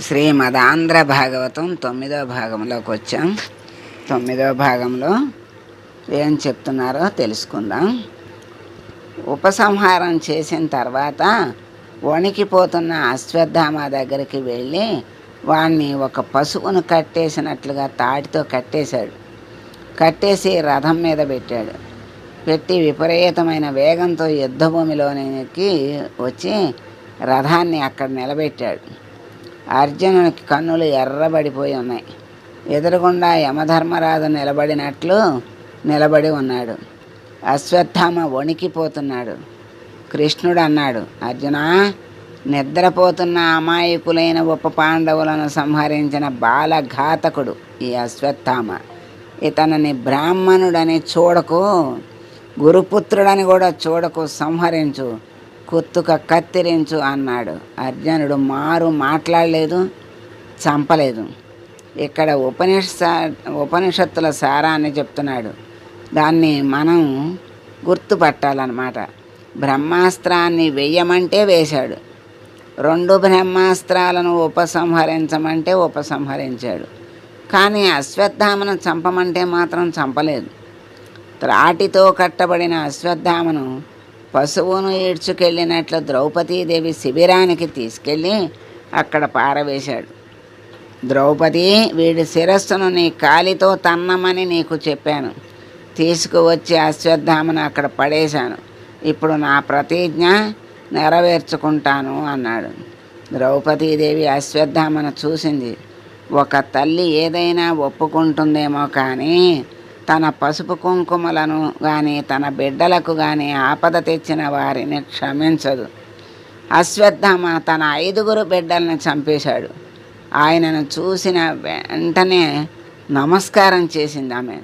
శ్రీమదాంధ్ర భాగవతం తొమ్మిదో భాగంలోకి వచ్చాం. తొమ్మిదో భాగంలో ఏం చెప్తున్నారో తెలుసుకుందాం. ఉపసంహారం చేసిన తర్వాత వణికిపోతున్న అశ్వత్థామ దగ్గరికి వెళ్ళి వాణ్ణి ఒక పశువును కట్టేసినట్లుగా తాటితో కట్టేశాడు. కట్టేసి రథం మీద పెట్టాడు. పెట్టి విపరీతమైన వేగంతో యుద్ధభూమిలోనికి వచ్చి రథాన్ని అక్కడ నిలబెట్టాడు. అర్జునునికి కన్నులు ఎర్రబడిపోయి ఉన్నాయి. ఎదురుగుండా యమధర్మరాజు నిలబడినట్లు నిలబడి ఉన్నాడు. అశ్వత్థామ వణికిపోతున్నాడు. కృష్ణుడు అన్నాడు అర్జున నిద్రపోతున్న అమాయకులైన ఉప పాండవులను సంహరించిన బాలఘాతకుడు ఈ అశ్వత్థామ. ఇతనిని బ్రాహ్మణుడని చూడకు గురుపుత్రుడని కూడా చూడకు సంహరించు. కొత్తుగా కత్తిరించు అన్నాడు. అర్జునుడు మారు మాట్లాడలేదు చంపలేదు. ఇక్కడ ఉపనిష ఉపనిషత్తుల సారాన్ని చెప్తున్నాడు. దాన్ని మనం గుర్తుపట్టాలన్నమాట. బ్రహ్మాస్త్రాన్ని వెయ్యమంటే వేశాడు. రెండు బ్రహ్మాస్త్రాలను ఉపసంహరించమంటే ఉపసంహరించాడు. కానీ అశ్వత్థామను చంపమంటే మాత్రం చంపలేదు. త్రాటితో కట్టబడిన అశ్వత్థామను పశువును ఈడ్చుకెళ్ళినట్లు ద్రౌపదీదేవి శిబిరానికి తీసుకెళ్ళి అక్కడ పారవేశాడు. ద్రౌపది వీడి శిరస్సును నీ కాలితో తన్నమని నీకు చెప్పాను. తీసుకువచ్చి అశ్వత్థామను అక్కడ పడేశాను. ఇప్పుడు నా ప్రతిజ్ఞ నెరవేర్చుకుంటాను అన్నాడు. ద్రౌపదీదేవి అశ్వత్థామను చూసింది. ఒక తల్లి ఏదైనా ఒప్పుకుంటుందేమో కానీ తన పసుపు కుంకుమలను కానీ తన బిడ్డలకు కానీ ఆపద తెచ్చిన వారిని క్షమించదు. అశ్వత్థామ తన ఐదుగురు బిడ్డల్ని చంపేశాడు. ఆయనను చూసిన వెంటనే నమస్కారం చేసింది ఆమె.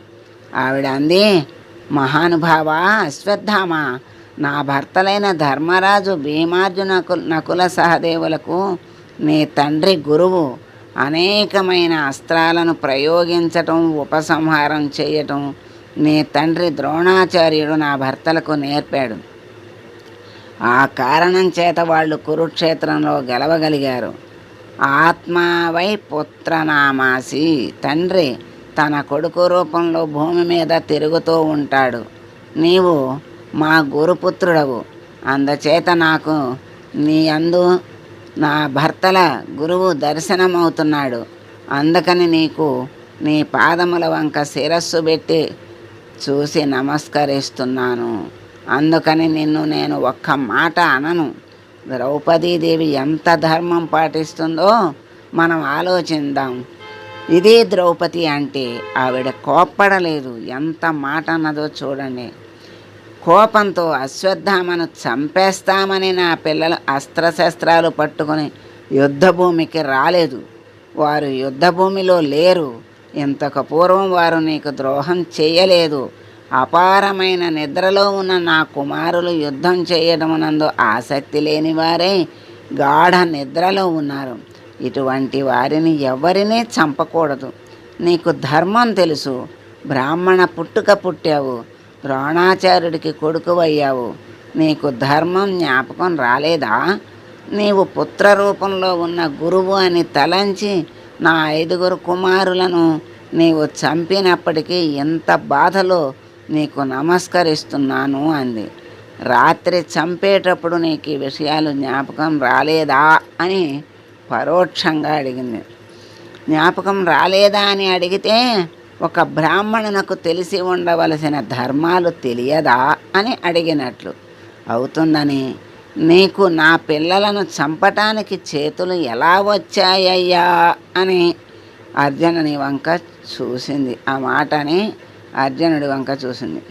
ఆవిడ అంది మహానుభావ అశ్వత్థామ నా భర్తలైన ధర్మరాజు భీమార్జునకు నకుల సహదేవులకు నీ తండ్రి గురువు. అనేకమైన అస్త్రాలను ప్రయోగించటం ఉపసంహారం చేయటం నీ తండ్రి ద్రోణాచార్యుడు నా భర్తలకు నేర్పాడు. ఆ కారణం చేత వాళ్ళు కురుక్షేత్రంలో గెలవగలిగారు. ఆత్మావై పుత్రనామాసి తండ్రి తన కొడుకు రూపంలో భూమి మీద తిరుగుతూ ఉంటాడు. నీవు మా గురుపుత్రుడవు. అందుచేత నాకు నీ అందు నా భర్తల గురువు దర్శనమవుతున్నాడు. అందుకని నీకు నీ పాదముల వంక శిరస్సు పెట్టి చూసి నమస్కరిస్తున్నాను. అందుకని నిన్ను నేను ఒక్క మాట అనను. ద్రౌపదీదేవి ఎంత ధర్మం పాటిస్తుందో మనం ఆలోచిద్దాం. ఇదే ద్రౌపది అంటే ఆవిడ కోప్పడలేదు. ఎంత మాట అన్నదో చూడండి. కోపంతో అశ్వత్థామను చంపేస్తామని నా పిల్లలు అస్త్రశస్త్రాలు పట్టుకొని యుద్ధభూమికి రాలేదు. వారు యుద్ధభూమిలో లేరు. ఇంతకు పూర్వం వారు నీకు ద్రోహం చేయలేదు. అపారమైన నిద్రలో ఉన్న నా కుమారులు యుద్ధం చేయడమునందు ఆసక్తి లేని వారే గాఢ నిద్రలో ఉన్నారు. ఇటువంటి వారిని ఎవరినీ చంపకూడదు. నీకు ధర్మం తెలుసు. బ్రాహ్మణ పుట్టుక పుట్టావు. ద్రోణాచార్యుడికి కొడుకు అయ్యావు నీకు ధర్మం జ్ఞాపకం రాలేదా? నీవు పుత్ర రూపంలో ఉన్న గురువు అని తలంచి నా ఐదుగురు కుమారులను నీవు చంపినప్పటికీ ఎంత బాధలో నీకు నమస్కరిస్తున్నాను అంది. రాత్రి చంపేటప్పుడు నీకు ఈ విషయాలు జ్ఞాపకం రాలేదా అని పరోక్షంగా అడిగింది. జ్ఞాపకం రాలేదా అని అడిగితే ఒక బ్రాహ్మణునకు తెలిసి ఉండవలసిన ధర్మాలు తెలియదా అని అడిగినట్లు. అవుతుందని నీకు నా పిల్లలను చంపటానికి చేతులు ఎలా వచ్చాయ్యా అని అర్జునుని వంక చూసింది. ఆ మాటని అర్జునుడి వంక చూసింది.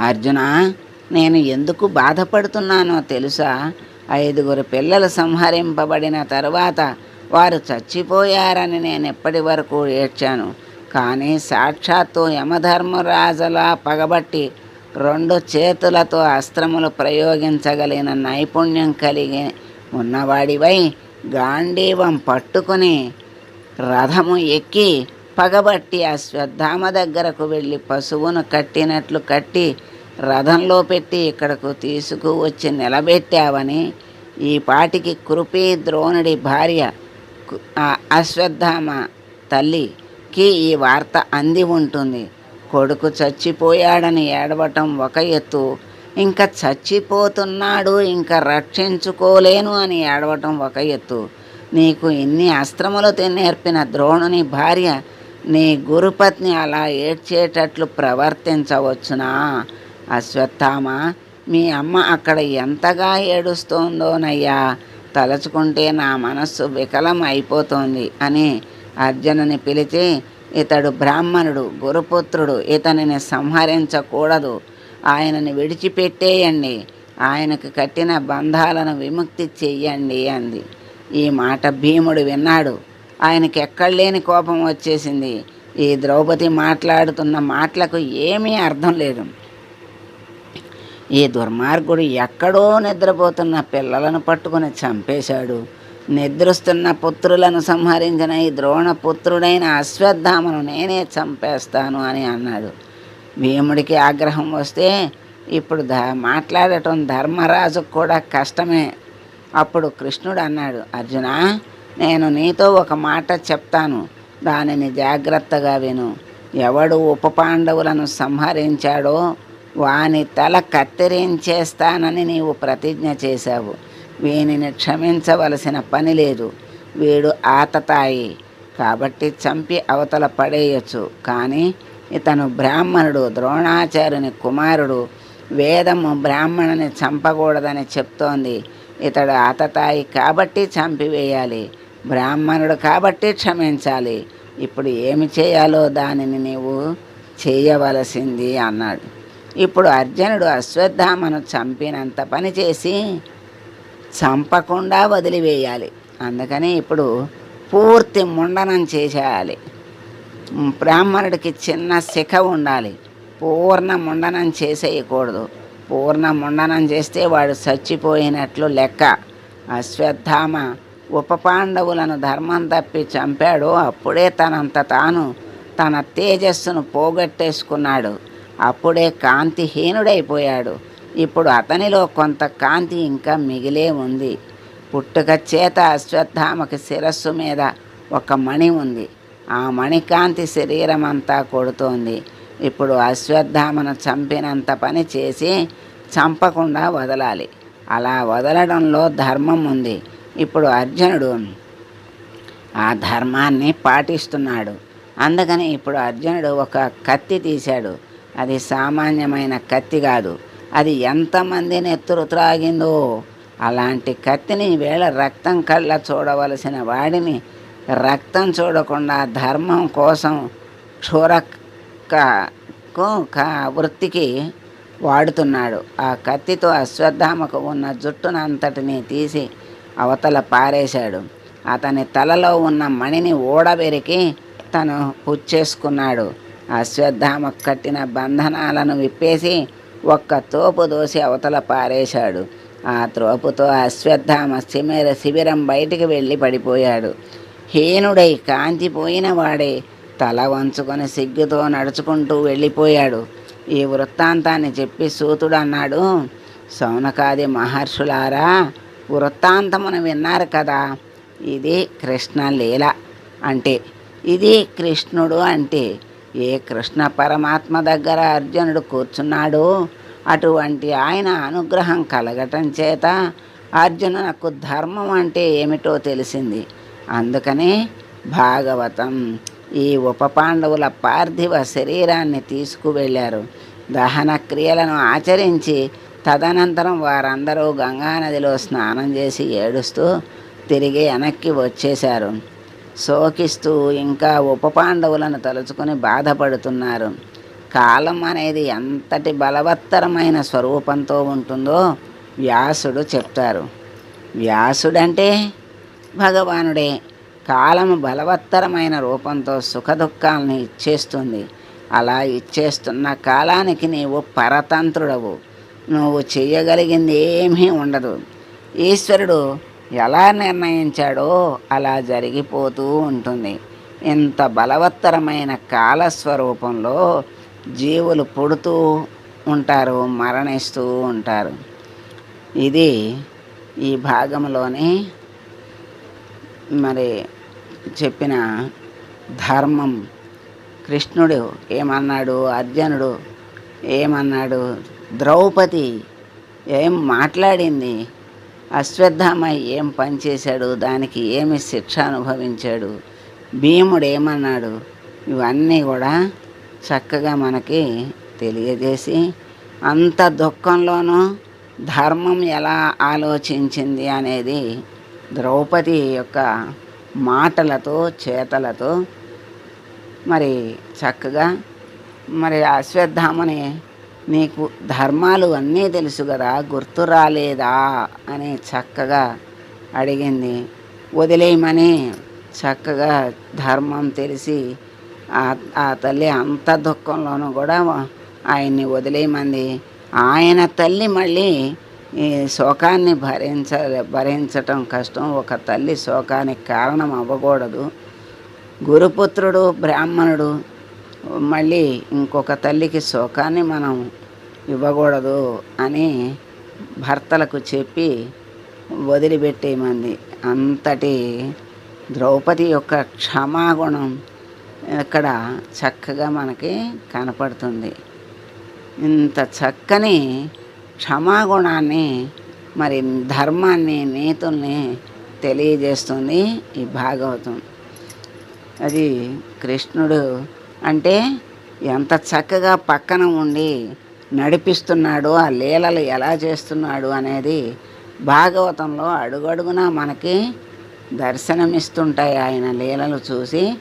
అర్జున నేను ఎందుకు బాధపడుతున్నానో తెలుసా? ఐదుగురు పిల్లలు సంహరింపబడిన తరువాత వారు చచ్చిపోయారని నేను ఎప్పటి వరకు ఏడ్చాను. కానీ సాక్షాత్తు యమధర్మరాజులా పగబట్టి రెండు చేతులతో అస్త్రములు ప్రయోగించగలిగిన నైపుణ్యం కలిగి ఉన్నవాడివై గాంధీవం పట్టుకుని రథము ఎక్కి పగబట్టి అశ్వత్థామ దగ్గరకు వెళ్ళి పశువును కట్టినట్లు కట్టి రథంలో పెట్టి ఇక్కడకు తీసుకువచ్చి నిలబెట్టావని ఈ పాటికి కృపి ద్రోణుడి భార్య అశ్వత్థామ తల్లి కి ఈ వార్త అంది ఉంటుంది. కొడుకు చచ్చిపోయాడని ఏడవటం ఒక ఎత్తు. ఇంకా చచ్చిపోతున్నాడు ఇంకా రక్షించుకోలేను అని ఏడవటం ఒక ఎత్తు. నీకు ఇన్ని అస్త్రములు నేర్పిన ద్రోణుని భార్య నీ గురుపత్ని అలా ఏడ్చేటట్లు ప్రవర్తించవచ్చునా? అశ్వత్థామ మీ అమ్మ అక్కడ ఎంతగా ఏడుస్తోందోనయ్యా? తలుచుకుంటే నా మనస్సు వికలం అయిపోతోంది అని అర్జునుని పిలిచి ఇతడు బ్రాహ్మణుడు గురుపుత్రుడు ఇతనిని సంహరించకూడదు. ఆయనని విడిచిపెట్టేయండి. ఆయనకు కట్టిన బంధాలను విముక్తి చెయ్యండి అంది. ఈ మాట భీముడు విన్నాడు. ఆయనకి ఎక్కడలేని కోపం వచ్చేసింది. ఈ ద్రౌపది మాట్లాడుతున్న మాటలకు ఏమీ అర్థం లేదు. ఈ దుర్మార్గుడు ఎక్కడో నిద్రపోతున్న పిల్లలను పట్టుకుని చంపేశాడు. నిద్రిస్తున్న పుత్రులను సంహరించిన ఈ ద్రోణ పుత్రుడైన అశ్వత్థామను నేనే చంపేస్తాను అని అన్నాడు. భీముడికి ఆగ్రహం వస్తే ఇప్పుడు ధ మాట్లాడటం ధర్మరాజుకు కూడా కష్టమే. అప్పుడు కృష్ణుడు అన్నాడు అర్జున నేను నీతో ఒక మాట చెప్తాను. దానిని జాగ్రత్తగా విను. ఎవడు ఉప పాండవులను సంహరించాడో వాని తల కత్తిరించేస్తానని నీవు ప్రతిజ్ఞ చేశావు. వీనిని క్షమించవలసిన పని లేదు. వీడు ఆతతాయి. కాబట్టి చంపి అవతల పడేయచ్చు. కానీ ఇతను బ్రాహ్మణుడు ద్రోణాచార్యుని కుమారుడు. వేదము బ్రాహ్మణుని చంపకూడదని చెప్తోంది. ఇతడు ఆతతాయి కాబట్టి చంపివేయాలి. బ్రాహ్మణుడు కాబట్టి క్షమించాలి. ఇప్పుడు ఏమి చేయాలో దానిని నీవు చేయవలసింది అన్నాడు. ఇప్పుడు అర్జునుడు అశ్వత్థామను చంపినంత పని చేసి చంపకుండా వదిలివేయాలి. అందుకని ఇప్పుడు పూర్తి ముండనం చేసేయాలి. బ్రాహ్మణుడికి చిన్న శిఖ ఉండాలి. పూర్ణ ముండనం చేసేయకూడదు. పూర్ణ ముండనం చేస్తే వాడు చచ్చిపోయినట్లు లెక్క. అశ్వత్థామ ఉప పాండవులను ధర్మం తప్పి చంపాడు. అప్పుడే తనంత తాను తన తేజస్సును పోగొట్టేసుకున్నాడు. అప్పుడే కాంతిహీనుడైపోయాడు. ఇప్పుడు అతనిలో కొంత కాంతి ఇంకా మిగిలే ఉంది. పుట్టుక చేత అశ్వత్థామకి శిరస్సు మీద ఒక మణి ఉంది. ఆ మణికాంతి శరీరం అంతా కొడుతోంది. ఇప్పుడు అశ్వత్థామను చంపినంత పని చేసి చంపకుండా వదలాలి. అలా వదలడంలో ధర్మం ఉంది. ఇప్పుడు అర్జునుడు ఆ ధర్మాన్ని పాటిస్తున్నాడు. అందుకని ఇప్పుడు అర్జునుడు ఒక కత్తి తీశాడు. అది సామాన్యమైన కత్తి కాదు. అది ఎంతమందిని ఎత్తురు త్రాగిందో అలాంటి కత్తిని వేళ రక్తం కళ్ళ చూడవలసిన వాడిని రక్తం చూడకుండా ధర్మం కోసం క్షురకు వృత్తికి వాడుతున్నాడు. ఆ కత్తితో అశ్వత్థామకు ఉన్న జుట్టునంతటిని తీసి అవతల పారేశాడు. అతని తలలో ఉన్న మణిని ఊడబెరికి తను పుచ్చేసుకున్నాడు అశ్వత్థామ కట్టిన బంధనాలను విప్పేసి ఒక్క తోపు దోసి అవతల పారేశాడు. ఆ త్రోపుతో అశ్వత్థామ శిమిర శిబిరం బయటికి వెళ్ళి పడిపోయాడు. హీనుడై కాంతిపోయిన వాడే తల వంచుకొని సిగ్గుతో నడుచుకుంటూ వెళ్ళిపోయాడు. ఈ వృత్తాంతాన్ని చెప్పి సూతుడు అన్నాడు సౌనకాది మహర్షులారా వృత్తాంతమును విన్నారు కదా ఇది కృష్ణ లీల అంటే ఇది కృష్ణుడు అంటే ఏ కృష్ణ పరమాత్మ దగ్గర అర్జునుడు కూర్చున్నాడో అటువంటి ఆయన అనుగ్రహం కలగటం చేత అర్జునునకు ధర్మం అంటే ఏమిటో తెలిసింది. అందుకనే భాగవతం ఈ ఉప పాండవుల పార్థివ శరీరాన్ని తీసుకువెళ్ళారు. దహన క్రియలను ఆచరించి తదనంతరం వారందరూ గంగానదిలో స్నానం చేసి ఏడుస్తూ తిరిగి వెనక్కి వచ్చేశారు. శోకిస్తూ ఇంకా ఉప పాండవులను తలుచుకొని బాధపడుతున్నారు. కాలం అనేది ఎంతటి బలవత్తరమైన స్వరూపంతో ఉంటుందో వ్యాసుడు చెప్తారు. వ్యాసుడంటే భగవానుడే. కాలము బలవత్తరమైన రూపంతో సుఖదుఖాలను ఇచ్చేస్తుంది. అలా ఇచ్చేస్తున్న కాలానికి నీవు పరతంత్రుడవు. నువ్వు చేయగలిగింది ఏమీ ఉండదు. ఈశ్వరుడు ఎలా నిర్ణయించాడో అలా జరిగిపోతూ ఉంటుంది. ఇంత బలవత్తరమైన కాలస్వరూపంలో జీవులు పుడుతూ ఉంటారు మరణిస్తూ ఉంటారు. ఇది ఈ భాగంలోని మరి చెప్పిన ధర్మం. కృష్ణుడు ఏమన్నాడు అర్జునుడు ఏమన్నాడు ద్రౌపది ఏం మాట్లాడింది? అశ్వత్థామ ఏం పనిచేశాడు దానికి ఏమి శిక్ష అనుభవించాడు? భీముడు ఏమన్నాడు ఇవన్నీ కూడా చక్కగా మనకి తెలియజేసి అంత దుఃఖంలోనూ ధర్మం ఎలా ఆలోచించింది అనేది ద్రౌపది యొక్క మాటలతో చేతలతో మరి చక్కగా మరి అశ్వత్థామని నీకు ధర్మాలు అన్నీ తెలుసు కదా గుర్తు రాలేదా? అని చక్కగా అడిగింది. వదిలేయమని చక్కగా ధర్మం తెలిసి ఆ ఆ తల్లి అంత దుఃఖంలోనూ కూడా ఆయన్ని వదిలేయమంది. ఆయన తల్లి మళ్ళీ ఈ శోకాన్ని భరించ భరించటం కష్టం. ఒక తల్లి శోకానికి కారణం అవ్వకూడదు. గురుపుత్రుడు బ్రాహ్మణుడు మళ్ళీ ఇంకొక తల్లికి శోకాన్ని మనం ఇవ్వకూడదు అని భర్తలకు చెప్పి వదిలిపెట్టేయమంది అంతటి ద్రౌపది యొక్క క్షమాగుణం ఇక్కడ చక్కగా మనకి కనపడుతుంది. ఇంత చక్కని క్షమాగుణాన్ని మరి ధర్మాన్ని నీతుల్ని తెలియజేస్తుంది ఈ భాగవతం. అది కృష్ణుడు అంటే ఎంత చక్కగా పక్కన ఉండి నడిపిస్తున్నాడు ఆ లీలలు ఎలా చేస్తున్నాడు అనేది భాగవతంలో అడుగడుగునా మనకి దర్శనమిస్తుంటాయి. ఆయన లీలలు చూసి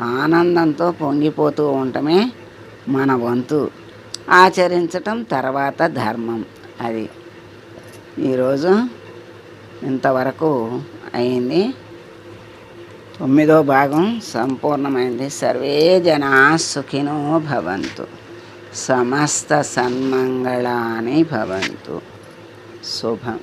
ఆనందంతో పొంగిపోతూ ఉండటమే మన వంతు. ఆచరించటం తర్వాత ధర్మం అది. ఈరోజు ఇంతవరకు అయింది. తొమ్మిదో భాగం సంపూర్ణమైంది. సర్వే జనా సుఖినో భవంతు. సమస్త సన్మంగళాని భవంతు. శుభం.